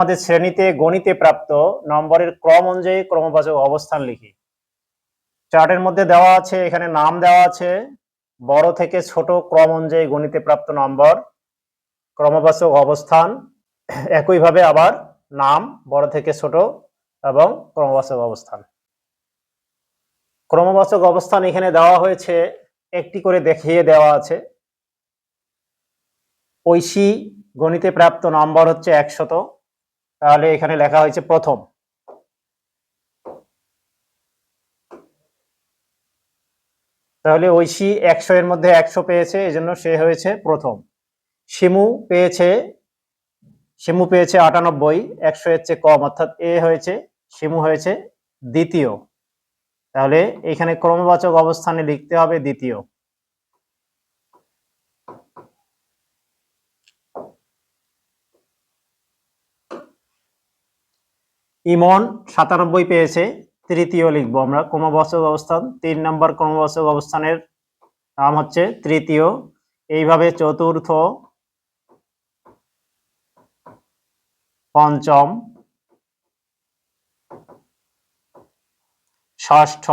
আমাদের শ্রেণীতে গণিতে প্রাপ্ত নম্বরের ক্রম অনুযায়ী ক্রমবাচক অবস্থান লিখি। চার্টের মধ্যে দেওয়া আছে, এখানে নাম দেওয়া আছে, বড় থেকে ছোট ক্রম অনুযায়ী গণিতে প্রাপ্ত নম্বর, ক্রমবাচক অবস্থান, একইভাবে আবার নাম, বড় থেকে ছোট এবং ক্রমবাচক অবস্থান। ক্রমবাচক অবস্থান এখানে দেওয়া হয়েছে, একটি করে দেখিয়ে দেওয়া আছে। ঐশী গণিতে প্রাপ্ত নম্বর হচ্ছে একশত। তাহলে এখানে লেখা হয়েছে প্রথম। তাহলে ঐশী একশো এর মধ্যে একশো পেয়েছে, এজন্য সে হয়েছে প্রথম। শিমু পেয়েছে শিমু পেয়েছে আটানব্বই, একশো এর চেয়ে কম, অর্থাৎ এ হয়েছে, শিমু হয়েছে দ্বিতীয়। তাহলে এখানে ক্রমবাচক অবস্থানে লিখতে হবে দ্বিতীয়। ইমন সাতানব্বই পেয়েছে, তৃতীয় লিখব আমরা। ক্রমবাচক অবস্থান, তিন নম্বর ক্রমবাচক অবস্থানের নাম হচ্ছে তৃতীয়। এইভাবে চতুর্থ, পঞ্চম, ষষ্ঠ,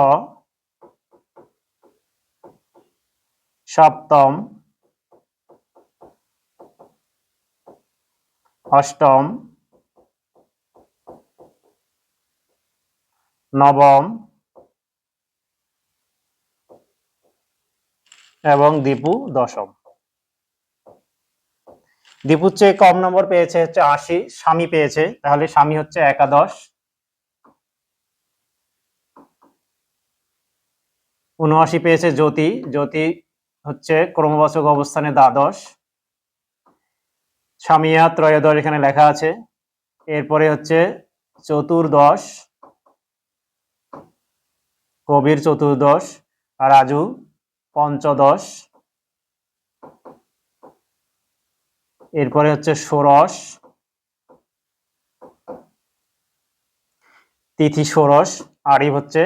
সপ্তম, অষ্টম নবম এবং দীপু দশম। দীপুর চেয়ে কম নম্বর পেয়েছে হচ্ছে আশি, স্বামী পেয়েছে, তাহলে স্বামী হচ্ছে একাদশ। উনআশি পেয়েছে জ্যোতি জ্যোতি হচ্ছে ক্রমবাচক অবস্থানে দ্বাদশ। স্বামীয়া ত্রয়োদশ এখানে লেখা আছে। এরপরে হচ্ছে চতুর্দশ। কবির চতুর্দশ, রাজু পঞ্চদশ। এরপরে হচ্ছে ষোড়শ। তিথি ষোড়শ আরিফ হচ্ছে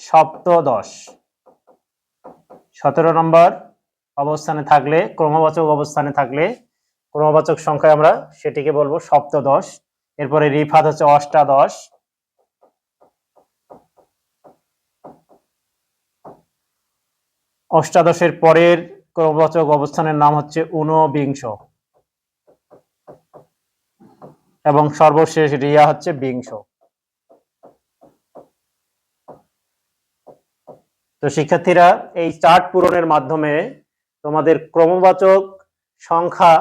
সপ্তদশ। সতেরো নম্বর অবস্থানে থাকলে, ক্রমবাচক অবস্থানে থাকলে, ক্রমবাচক সংখ্যায় আমরা সেটিকে বলব সপ্তদশ। এরপরে রিফাত হচ্ছে অষ্টাদশ। অষ্টাদশের পরের ক্রমবাচক অবস্থানের নাম হচ্ছে ঊনবিংশ এবং সর্বশেষ রিয়া হচ্ছে বিংশ। তো শিক্ষার্থীরা, এই চার্ট পূরণের মাধ্যমে তোমাদের ক্রমবাচক সংখ্যা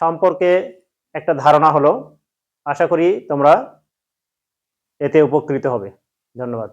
সম্পর্কে একটা ধারণা হলো। আশা করি তোমরা এতে উপকৃত হবে। ধন্যবাদ।